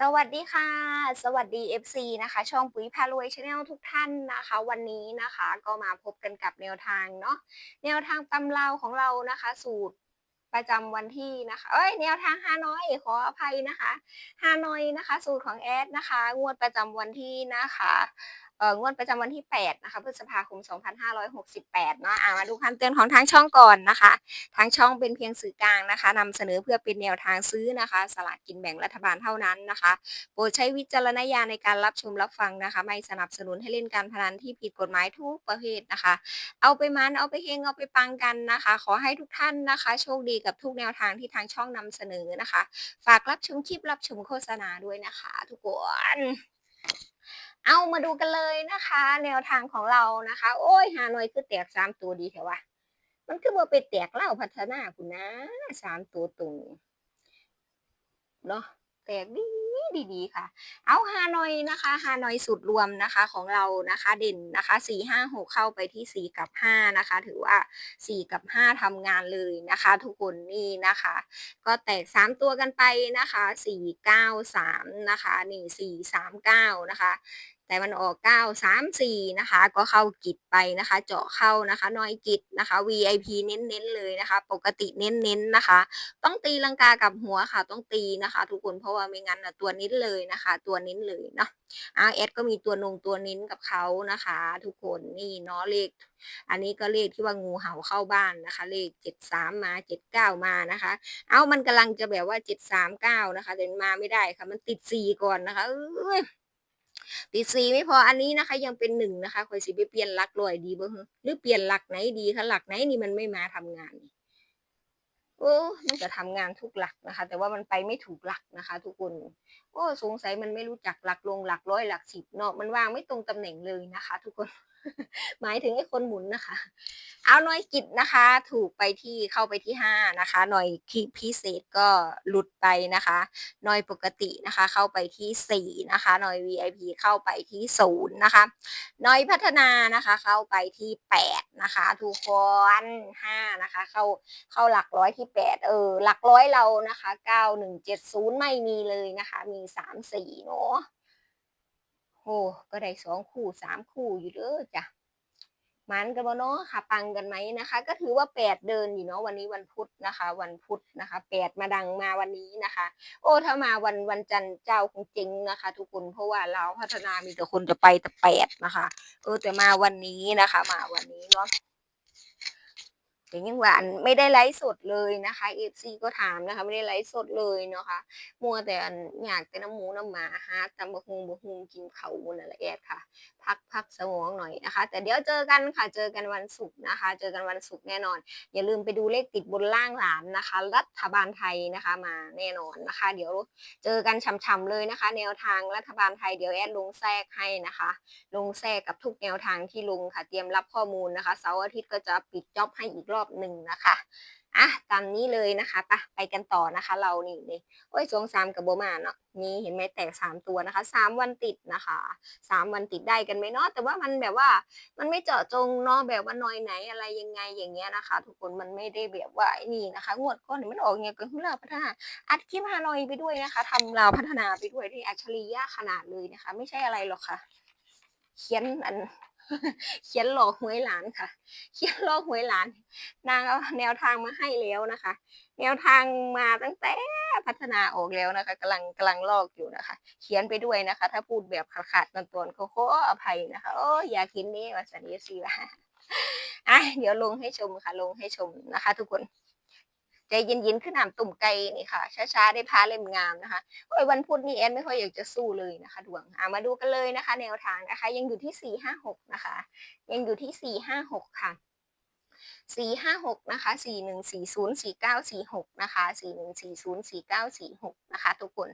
สวัสดีค่ะ สวัสดี FC นะคะ ช่องปุ๋ยพารวยชาแนลทุกท่านนะคะ วันนี้นะคะก็มาพบกันกับแนวทางเนาะแนวทางตำราของเรานะคะ สูตรประจำวันที่นะคะ เอ้ยแนวทางฮานอยขออภัยนะคะฮานอยนะคะ สูตรของแอดนะคะ งวดประจำวันที่นะคะงวดประจำวันที่ 8 นะคะพฤษภาคม 2568 เนาะอะมาดูคำเตือนของทางช่องก่อนนะคะ ทางช่องเป็นเพียงสื่อกลางนะคะนำเสนอเพื่อเป็นแนวทางซื้อนะคะ สลากกินแบ่งรัฐบาลเท่านั้นนะคะ โปรดใช้วิจารณญาณในการรับชมรับฟังนะคะ ไม่สนับสนุนให้เล่นการพนันที่ผิดกฎหมายทุกประเภทนะคะ เอาไปมันเอาไปเฮงเอาไปปังกันนะคะ ขอให้ทุกท่านนะคะ โชคดีกับทุกแนวทางที่ทางช่องนำเสนอนะคะ ฝากรับชมคลิปรับชมโฆษณาด้วยนะคะ ทุกคน เอามาดูกันเลยนะคะ แนวทางของเรานะคะ โอ้ยหานอยคือแตกสามตัวดีเถอะวะมันคือว่าไปแตกเล่าพัฒนาคุณนะสามตัวตรงเนาะแตกดีดีดีค่ะ เอาฮานอยนะคะฮานอยสุดรวมนะคะของเรานะคะเด่นนะคะสี่ห้าหกเข้าไปที่สี่กับห้านะคะ ถือว่าสี่กับห้าทำงานเลยนะคะ ทุกคนนี่นะคะ ก็แตกสามตัวกันไปนะคะสี่เก้าสามนะคะนี่สี่สามเก้านะคะ แต่มันออก 9 3 4 นะคะ ก็เข้ากิจไปนะคะ เจาะเข้านะคะน้อยกิจนะคะ VIP เน้นๆเลยนะคะ ปกติเน้นๆนะคะ ต้องตีลังกากับหัวค่ะ ต้องตีนะคะ ทุกคนเพราะว่าไม่งั้นนะตัวนิ้นเลยนะคะ ตัวนิ้นเลยเนาะอาเอสก็มีตัวนงตัวนิ้นกับเขานะคะ ทุกคนนี่เนาะเลข อันนี้ก็เลขที่ว่างูเห่าเข้าบ้านนะคะ เลขเจ็ดสามมาเจ็ดเก้ามานะคะ เอามันกำลังจะแบบว่าเจ็ดสามเก้านะคะแต่มาไม่ได้ค่ะ มันติดสี่ก่อนนะคะเอ้ย ติดสี่ไม่พออันนี้นะคะ ยังเป็นหนึ่งนะคะคอยสิไปเปลี่ยนหลักลอยดีบ่หรือเปลี่ยนหลักไหนดีคะหลักไหนนี่มันไม่มาทำงานนี่โอ้มันจะทำงานทุกหลักนะคะ แต่ว่ามันไปไม่ถูกหลักนะคะ ทุกคน โอ้สงสัยมันไม่รู้จักหลักลงหลักร้อยหลักสิบเนาะมันวางไม่ตรงตำแหน่งเลยนะคะ ทุกคน หมายถึงไอ้คนหมุนนะคะ เอาหน่วยกิจนะคะ ถูกไปที่เข้าไปที่ห้านะคะหน่วยพิเศษก็หลุดไปนะคะหน่วยปกตินะคะ เข้าไปที่สี่นะคะหน่วย VIP เข้าไปที่ศูนย์นะคะหน่วยพัฒนานะคะ เข้าไปที่แปดนะคะ ทุกคนห้านะคะ เข้าเข้าหลักร้อยที่แปดเออหลักร้อยเรานะคะเก้าหนึ่งเจ็ดศูนย์ไม่มีเลยนะคะ มีสามสี่เนาะโอ้ก็ได้สองคู่สามคู่อยู่เด้อจ้ะมันกันบ่เนาะค่ะ ปังกันไหมนะคะ ก็ถือว่าแปดเดินอยู่เนาะวันนี้วันพุธนะคะ วันพุธนะคะแปดมาดังมาวันนี้นะคะ โอ้ถ้ามาวันวันจันทร์เจ้าคงเจ๊งนะคะ ทุกคนเพราะว่าเราพัฒนามีแต่คนจะไปแต่แปดนะคะ เออแต่มาวันนี้นะคะ มาวันนี้เนาะ แต่ยังว่าอันไม่ได้ไลฟ์สดเลยนะคะเอฟซีก็ถามนะคะ ไม่ได้ไลฟ์สดเลยเนาะคะมัวแต่อันอยากแต่น้ำหมูน้ำหมาฮะตำบะฮุงบะฮุงกินเขามันแหละแอดค่ะ พักพักสมองหน่อยนะคะ แต่เดี๋ยวเจอกันค่ะเจอกันวันศุกร์นะคะ เจอกันวันศุกร์แน่นอน อย่าลืมไปดูเลขติดบนล่างหลานนะคะ รัฐบาลไทยนะคะมาแน่นอนนะคะ เดี๋ยวเจอกันช่ำๆเลยนะคะ แนวทางรัฐบาลไทยเดี๋ยวแอดลงแทรกให้นะคะ ลงแทรกกับทุกแนวทางที่ลงค่ะเตรียมรับข้อมูลนะคะเสาร์อาทิตย์ก็จะปิดจ็อบให้อีกรอบหนึ่งนะคะ อะตามนี้เลยนะคะปะไปกันต่อนะคะ เรานี่นี่โอ้ยสองสามกับโบมาเนาะนี่เห็นไหมแตกสามตัวนะคะสามวันติดนะคะสามวันติดได้กันไหมเนาะแต่ว่ามันแบบว่ามันไม่เจาะจงเนาะแบบว่าน้อยไหนอะไรยังไงอย่างเงี้ยนะคะ ทุกคนมันไม่ได้แบบว่านี่นะคะ งวดก้อนมันออกเงี้ยก็คือเราพัฒนาอัดคลิปฮานอยไปด้วยนะคะทำเราพัฒนาไปด้วยที่อัจฉริยะขนาดเลยนะคะ ไม่ใช่อะไรหรอกค่ะ เขียนอัน เขียนหลอกหวยหลานค่ะ เขียนหลอกหวยหลาน นางเอาแนวทางมาให้แล้วนะคะ แนวทางมาตั้งแต่พัฒนาออกแล้วนะคะกำลังกำลังลอกอยู่นะคะ เขียนไปด้วยนะคะ ถ้าพูดแบบขาดๆตอนตนเขาขออภัยนะคะ โอ้อยากกินนี่วาสันนิสีว่าอะเดี๋ยวลงให้ชมค่ะ ลงให้ชมนะคะ ทุกคน ใจเย็นๆขึ้นน้ำตุ่มไก่นี่ค่ะ ช้าๆได้พาเล่มงามนะคะโอ้ยวันพุธนี่แอนไม่ค่อยอยากจะสู้เลยนะคะดวงอะมาดูกันเลยนะคะ แนวทางนะคะ ยังอยู่ที่สี่ห้าหกนะคะ ยังอยู่ที่สี่ห้าหกค่ะสี่ห้าหกนะคะสี่หนึ่งสี่ศูนย์สี่เก้าสี่หกนะคะสี่หนึ่งสี่ศูนย์สี่เก้าสี่หกนะคะ ทุกคน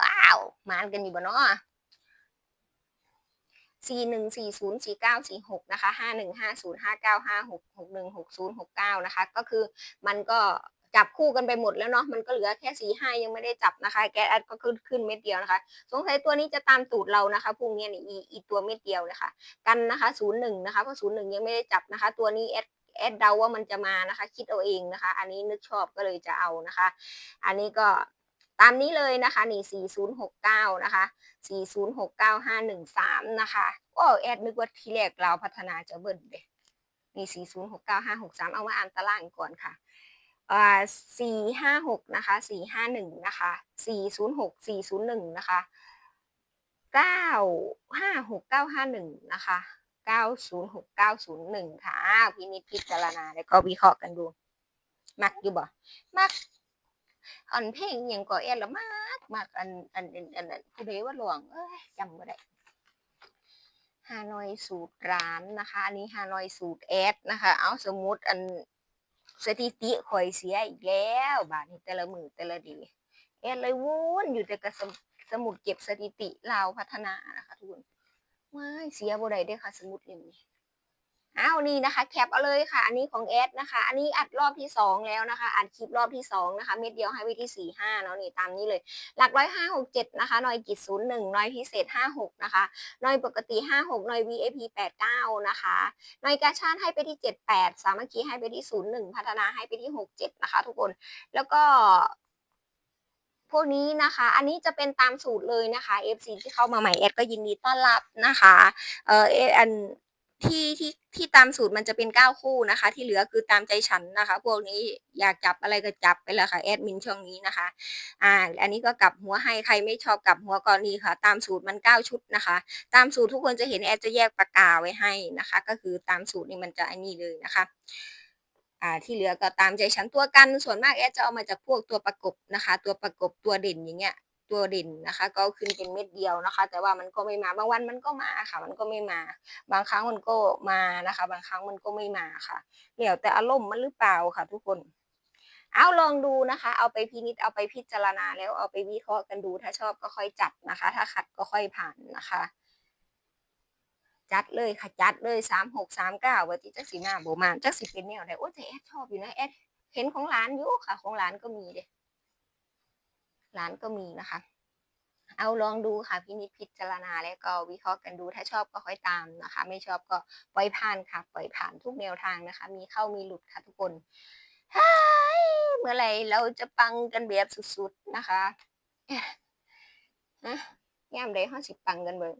ว้าวมานกันอยู่บ่เนาะสี่หนึ่งสี่ศูนย์สี่เก้าสี่หกนะคะห้าหนึ่งห้าศูนย์ห้าเก้าห้าหกหกหนึ่งหกศูนย์หกเก้านะคะ ก็คือมันก็ จับคู่กันไปหมดแล้วเนาะมันก็เหลือแค่สีห้ายังไม่ได้จับนะคะ แก๊สแอดก็ขึ้นขึ้นเม็ดเดียวนะคะ สงสัยตัวนี้จะตามตูดเรานะคะพรุ่งนี้นี่อีตัวเม็ดเดียวนะคะ กันนะคะศูนย์หนึ่งนะคะเพราะศูนย์หนึ่งยังไม่ได้จับนะคะ ตัวนี้แอดแอดเดาว่ามันจะมานะคะ คิดเอาเองนะคะ อันนี้นึกชอบก็เลยจะเอานะคะ อันนี้ก็ตามนี้เลยนะคะนี่4069 นะคะ 4069513 นะคะโอ้แอดนึกว่าทีแรกเราพัฒนาจะเบิ่นเด้นี่4069563 เอามาอ่านตารางก่อนค่ะ อ่า456นะคะ451นะคะ406 401นะคะ956951นะคะ906901ค่ะอ้าวพินิจพิจารณาแล้วก็วิเคราะห์กันดู มักอยู่บ่ มักอันเพลงอย่างก็แอละมากมากอันอันอันอันผู้ใดว่าหลวงเอ้ยจำบ่ได้ฮานอยสูตรร้านนะคะ อันนี้ฮานอยสูตรแอดนะคะ เอาสมมุติอัน สถิติข่อยเสียอีกแล้วบาทนี้แต่ละมือแต่ละดีเอ็ดเลยวนอยู่แต่กับสมสมุดเก็บสถิติลาวพัฒนานะคะทุกคนไม่เสียบ่ได้เด้อค่ะ สมุดเล่มนี้ อ้าวนี่นะคะแคปเอาเลยค่ะ อันนี้ของแอดนะคะ อันนี้อัดรอบที่สองแล้วนะคะ อัดคลิปรอบที่สองนะคะเม็ดเดียวให้ไว้ที่สี่ห้าเนาะนี่ตามนี้เลย หลักร้อยห้าหกเจ็ดนะคะนอยกิจศูนย์หนึ่งนอยพิเศษห้าหกนะคะนอยปกติห้าหกนอย VIP แปดเก้านะคะนอยกาชาติให้ไปที่เจ็ดแปดสามัคคีให้ไปที่ศูนย์หนึ่งพัฒนาให้ไปที่หกเจ็ดนะคะ ทุกคนแล้วก็พวกนี้นะคะ อันนี้จะเป็นตามสูตรเลยนะคะ FC ที่เข้ามาใหม่แอดก็ยินดีต้อนรับนะคะ เออเออัน ที่ที่ที่ตามสูตรมันจะเป็นเก้าคู่นะคะ ที่เหลือคือตามใจฉันนะคะ พวกนี้อยากจับอะไรก็จับไปเลยค่ะแอดมินช่องนี้นะคะอ่าอันนี้ก็กลับหัวให้ใครไม่ชอบกลับหัวก่อนนี้ค่ะ ตามสูตรมันเก้าชุดนะคะ ตามสูตรทุกคนจะเห็นแอดจะแยกปากกาไว้ให้นะคะ ก็คือตามสูตรนี่มันจะอันนี้เลยนะคะอ่าที่เหลือก็ตามใจฉันตัวกันส่วนมากแอดจะเอามาจากพวกตัวประกบนะคะ ตัวประกบตัวเด่นอย่างเงี้ย ตัวเด่นนะคะ ก็ขึ้นเป็นเม็ดเดียวนะคะ แต่ว่ามันก็ไม่มาบางวันมันก็มาค่ะ มันก็ไม่มา บางครั้งมันก็มานะคะ บางครั้งมันก็ไม่มาค่ะแล้วแต่อารมณ์มันหรือเปล่าค่ะ ทุกคน เอาลองดูนะคะ เอาไปพินิจเอาไปพิจารณาแล้วเอาไปวิเคราะห์กันดูถ้าชอบก็ค่อยจัดนะคะ ถ้าขัดก็ค่อยผ่านนะคะจัดเลยค่ะจัดเลยสามหกสามเก้าวันที่จักสีมาโบมานจักสิเป็นแนวไหนโอ้แต่แอดชอบอยู่นะแอดเห็นของร้านอยู่ค่ะ ของร้านก็มีเด้ ร้านก็มีนะคะ เอาลองดูค่ะพินิจพิจารณาแล้วก็วิเคราะห์กันดูถ้าชอบก็ค่อยตามนะคะ ไม่ชอบก็ปล่อยผ่านค่ะ ปล่อยผ่านทุกแนวทางนะคะ มีเข้ามีหลุดค่ะทุกคนเมื่อไหร่เราจะปังกันแบบสุดๆนะคะฮะยามใดห้าสิปังกันเบิ่ง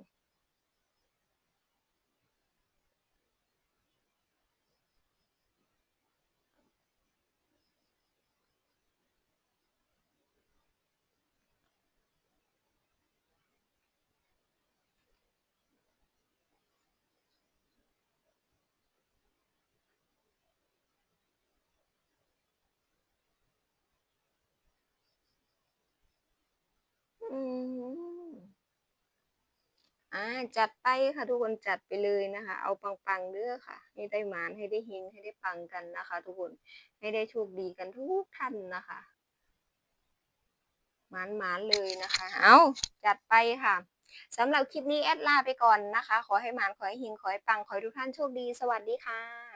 อืมอ่าจัดไปค่ะทุกคนจัดไปเลยนะคะ เอาปังๆเด้อค่ะ ให้ได้หมานให้ได้เฮงให้ได้ปังกันนะคะ ทุกคนให้ได้โชคดีกันทุกท่านนะคะหมานหมานเลยนะคะ เอาจัดไปค่ะสำหรับคลิปนี้แอดลาไปก่อนนะคะ ขอให้หมานขอให้เฮงขอให้ปังขอให้ทุกท่านโชคดี สวัสดีค่ะ